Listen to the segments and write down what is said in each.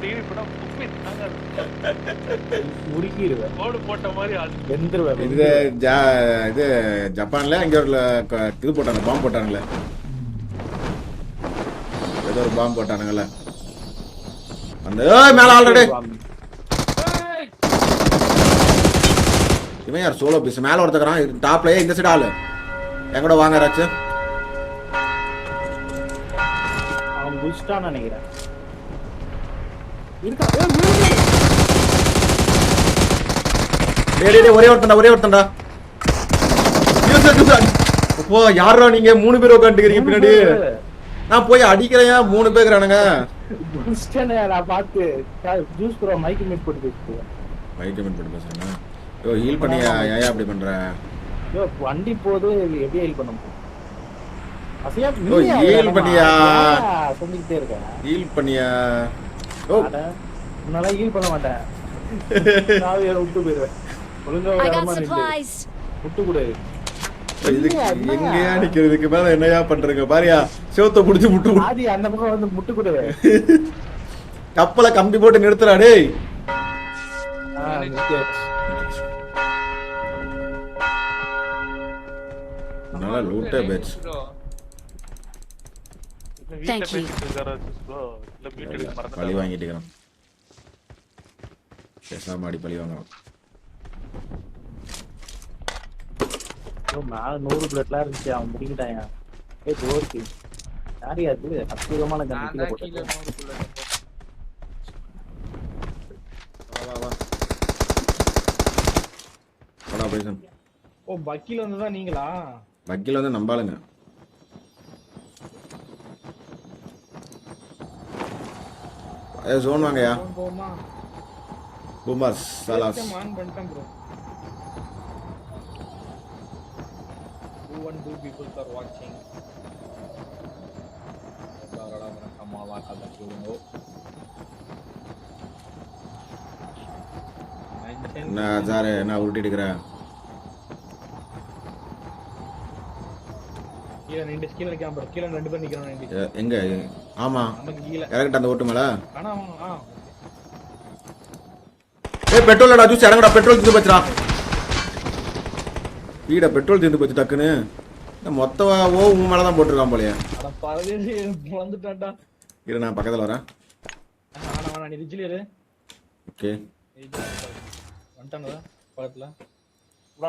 Degree கோடு போட்ட மாதிரி வெந்துருவேன் இது ஜா இது ஜப்பான்ல இங்க ஒரு இது போட்டாங்க பாம்பு போட்டானுங்களே ஏதோ ஒரு பாம்பு போட்டானுங்கல்ல. அந்த ஏய், மேல ஆல்ரெடி இவன் யார் சோலோ பீஸ் மேல ஒருத்தக்கிறான் டாப்லயே இந்த சைடு ஆளு. என் கூட வாங்க ராச்சு அவன் குடிச்சிட்டான்னு நினைக்கிறேன் இருக்கா ஏய், விழுந்து. டேய் டேய், டேய், ஒரே ஒருத்தன்டா ஒரே சார். அப்போ யாரா நீங்க? மூணு பேர் உட்காந்துக்கிறீங்க பின்னாடி. நான் போய் அடிக்கிறேன் மூணு பேர் இருக்கிறானுங்க. குடிச்சிட்டேன்னு நான் பார்த்து ஜூஸ் ப்ரோ மைக்கு மீட் போட்டு பேசிட்டு. வைட்டமின் போட்டு பேசுறேன் ஐயோ ஹீல் பண்ணி ஏன் அப்படி பண்ற? ஐயோ வண்டி போது எப்படி ஹெல்ப் பண்ண முடியும்? அசையா ஓ, heal பண்ணியா? சொல்லிக்கிட்டே இருக்கேன். ஹீல் பண்ணியா? முன்னால ஹீல் பண்ண மாட்டேன். நான் வேற விட்டு போயிருவேன் ஒழுங்கா I ஒரு got இடமா நில்லு. விட்டு கொடு. இதுக்கு என்னையா? எங்கேயா நிக்கிறதுக்கு மேல என்னையா பண்றீங்க பாரியா சிவத்தை புடிச்சு முட்டு. ஆதி அந்த பக்கம் வந்து முட்டு கொடு கப்பலை கம்பி போட்டு நிறுத்துறா டேய். நல்லா லூட்டே பேட்ச் இல்ல வீட்டுக்கு பழி? வாங்கிட்டு இருக்கிறான் பேசாம அடி பழி வாங்குறான் ஐயோ, மேல நூறு பிளட்லாம் இருந்துச்சு. அவன் முடிக்கிட்டாயா ஏ ஜோர்க்கு யாரையா அது அற்புதமான கண்டிப்பா தான் கீழே போட்டேன். நூறு bullet போட்டேன். வா வா வா. போடா பைசன் ஓ பக்கில வந்துதான் நீங்களா? வக்கீல் வந்து நம்பாளுங்க. ஏ ஜோன் வாங்கயா போன் போமா பூமாஸ் சலாஸ். ஆன் பண்ணிட்டேன் bro one two peoples are வாட்சிங் கம்மாவா கதை சொல்லுங்க என்ன சாரு என்ன உருட்டி எடுக்கிறேன் கீழே நின்று கீழே பாரு கீழே ரெண்டு பேர் நிக்கிறான் நின்று எங்க? ஆமா. இறக்கிட்ட அந்த ஓட்டு மேல? ஏய் பெட்ரோல் ஜூஸ் இறங்கடா பெட்ரோல் தீர்ந்து போச்சுடா. வீட பெட்ரோல் தீர்ந்து போச்சு டக்குன்னு. இந்த மொத்த ஓ உன் மேல தான் போட்டிருக்கான் போலயே. இரு நான் பக்கத்துல வரேன். ஓகே.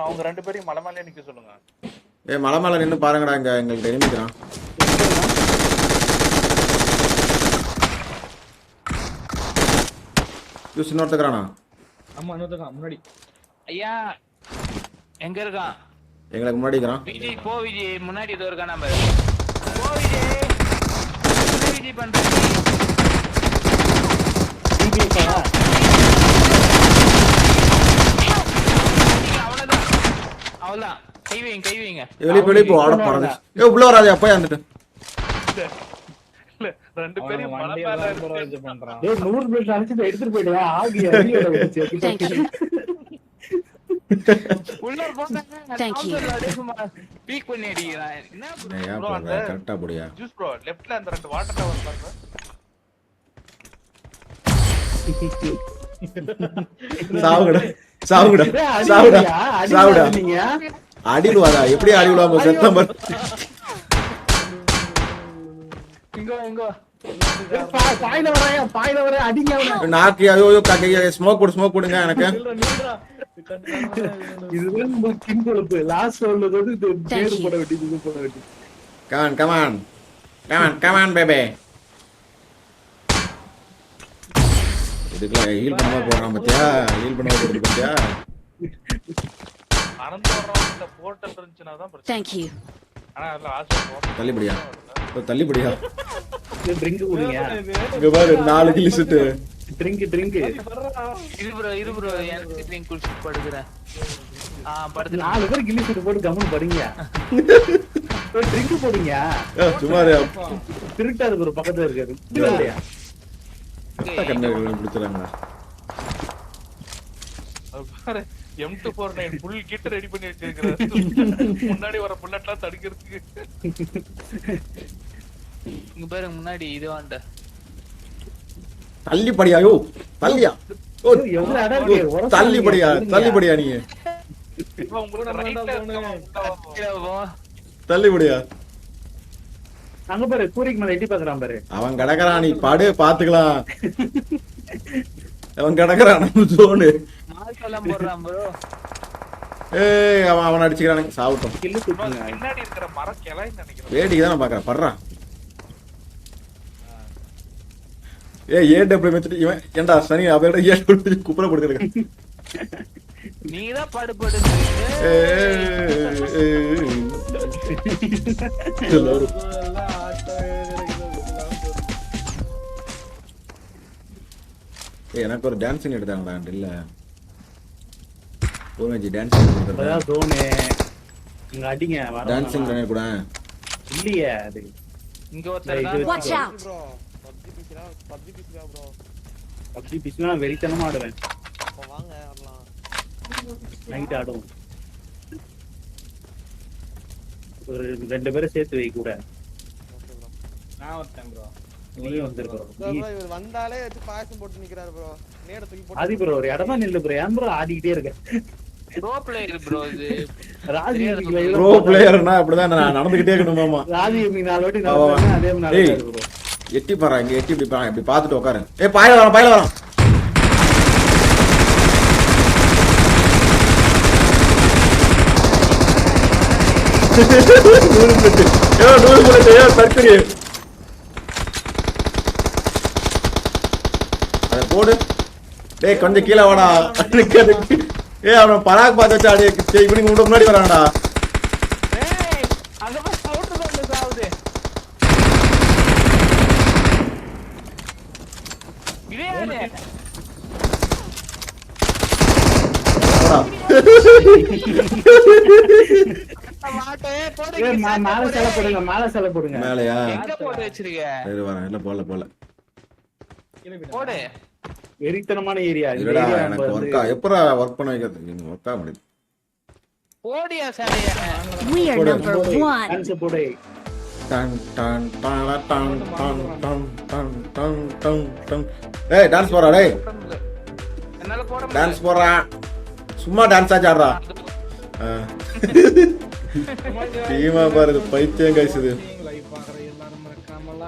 அவங்க ரெண்டு பேரையும் மலை மேலே நிக்க சொல்லுங்க. ஏய் மலை மேல நின்னு பாருங்கடா இங்க எங்களுக்கு எனிமிக்கிறான் ஜூஸ் இன்னொருத்தக்கிறானா ஆமா இன்னொருத்தன் முன்னாடி. ஐயா எங்க இருக்கான் எங்களுக்கு முன்னாடி இருக்கிறான். விஜய் போ விஜய் முன்னாடி இதோ இருக்கான் நம்ம போ விஜய் விஜய் பண்ற. அவ்வளவுதான். அவ்வளவுதான் கை வைங்க கை வைங்க. ஏய், வெளிய வெளிய போ. ஆட போறது ஏ உள்ள வராதே அப்பா வந்துட்டு? இல்ல ரெண்டு அவன் பேரையும் மலை வண்டியை மேல தான் bro இருக்கு இது பண்றான். ஏய் நூறு பிளட் அடிச்சு எடுத்துட்டு போயிடுவா. ஆகி அடியோட வச்சு Thank you. உள்ள போங்க. Thank you. பீக் பண்ணி அடிக்கிறான் என்ன bro? ஏன் bro, போடுற அந்த- கரெக்டா போடியா? ஜூஸ் ப்ரோ லெஃப்ட்ல அந்த ரெண்டு வாட்டர் டவர் பாருங்க. சாவுடா சாவுடா சாவுடா. சாவுடா. அடிடுவாதா எப்படி அடிவிடுவாங்க செத்தம் நாக்கு ஐயோ ஐயோ ஸ்மோக் போடு ஸ்மோக் போடுங்க எனக்கு. இதுதான் நம்ம கிங் கொழுப்பு. லாஸ்ட் உள்ளது வந்து இது Thank பேரு you. போட வேண்டியது இது போட வேண்டியது. Come on come on come on come on baby இதுக்கெல்லாம் ஹீல் பண்ணாம பாத்தியா? ஹீல் பாத்தியா? தான் பிரச்சனை. தள்ளிப்படியா? இப்போ தள்ளிப்படியா? ட்ரிங்க் குடிங்க. இங்க பாரு நாலு கிலி சுட்டு ட்ரிங்க் ட்ரிங்க் இரு ப்ரோ இரு ப்ரோ எனக்கு ட்ரிங்க் குடிச்சிட்டு படுக்கிறேன். ஆ படுத்து நாலு பேர் கில்லி சுட்டு போட்டு கம்முன்னு படிங்க. ட்ரிங்க் போடுங்க. சுமார் திருட்டா இருக்கு ஒரு பக்கத்துல இருக்காரு. இல்லையா? கண்ணு பிடிச்சிடறாங்கண்ணா அது பாரு. M two four nine full kit ready பண்ணி வச்சிருக்கிறாரு முன்னாடி வர புல்லட்லாம் தடுக்கிறதுக்கு. இங்க பாருங்க முன்னாடி இது வாண்ட தள்ளி படியா யோ தள்ளியா ஓ தள்ளி படியா சொல்லுங்க. தள்ளி படியா நீ. தள்ளி படியா அங்க பாரு கூரைக்கு மேல எட்டி பாக்குறான் பாரு. அவன் கிடக்குறான் நீ படு பாத்துக்கலாம். அவன் கிடக்குறான் ஜோனு எல்லாம் போடுறான் bro. ஏய் அவன் அவன் அடிச்சுக்கிறானுங்க சாவட்டும். கில்லு பின்னாடி இருக்கிற மரம் கிளைன்னு நினைக்கிறேன். வேடிக்கை தான் நான் பாக்குறேன் படுறான் ஏ ஏ டபிள்யூ மெத்துட்டு இவன் ஏன்டா சனி அவட ஏ டபிள்யூ குப்புற இதெல்லாம் சொல்லு. ஏய், எனக்கு ஒரு டான்சிங் எடுத்தாங்கடா இல்ல ஓமேஜி டான்சிங் இப்பதான் zone. இங்க அடிங்க வர டான்சிங் வேணாம். கூட இல்லையே அது இங்க ஒருத்தர் தான். Out! ப்ரோ பப்ஜி பிசினா பப்ஜி பிசினா ப்ரோ அப்படி பிச்சுனா வெறித்தனமா ஆடுவேன் அப்போ வாங்க வரலாம் நைட் ஆடுவோம் ஒரு ரெண்டு பேரும் சேர்த்து வை கூட நான் ஒருத்தன் bro. ப்ரோ இவர் வந்தாலே வச்சு பாயசம் போட்டு நிக்கிறாரு ப்ரோ நேட தூக்கி போட்டு ஆதி ப்ரோ ஒரு இடமா நில்லு ப்ரோ ஏன் ப்ரோ ஆடிக்கிட்டே இருக்க? Pro player bro இது. ராஜி ப்ரோ பிளேயர்னா அப்படிதான் நான் நடந்துகிட்டே இருக்கணுமாமா ராஜி நீ நாலு வாட்டி அதே மாதிரி எட்டி பாரு இங்க எட்டி இப்படி இப்படி பார்த்துட்டு உட்காரு ஏய் பாயில வரான் பாயில வரான் நூறு புல்லட்டு ஏ நூறு புல்லட்டு ஏ தற்கொலை அதை போடு. டேய் கொஞ்சம் கீழே வாடா. ஏய் அவன் பராக் பார்த்து வச்சா அடி உங்க முன்னாடி வரான்டா மேல. சிலை போடுங்க மேல சிலை போடுங்க. மேலையா? எங்க போட்டு வச்சிருக்க? சரி வரேன். இல்ல போல போல. போடு. வெறித்தனமான ஏரியா. இல்லடா எனக்கு ஒர்க் பண்ண வைக்கிறது ஒர்க் ஆக போடியா We are number. டான்ஸ் போடு. டன் டன் டாடா டன் டன் டன் டன் டன் டன் டன். ஏய் டான்ஸ் போறா டேய். என்னால போட டான்ஸ் போறா சும்மா டான்ஸ் ஆச்சு ஆடுறா டீமா பாரு இது பைத்தியம் கைஸ் இது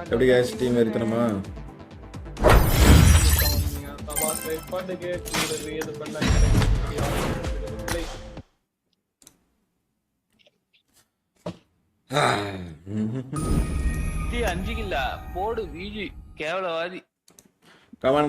எப்படி கைஸ் டீம் பண்ணுங்க. கூடவே இது பண்ணி அஞ்சு கில்லா போடு வீஜி கேவலவாதி. கமான்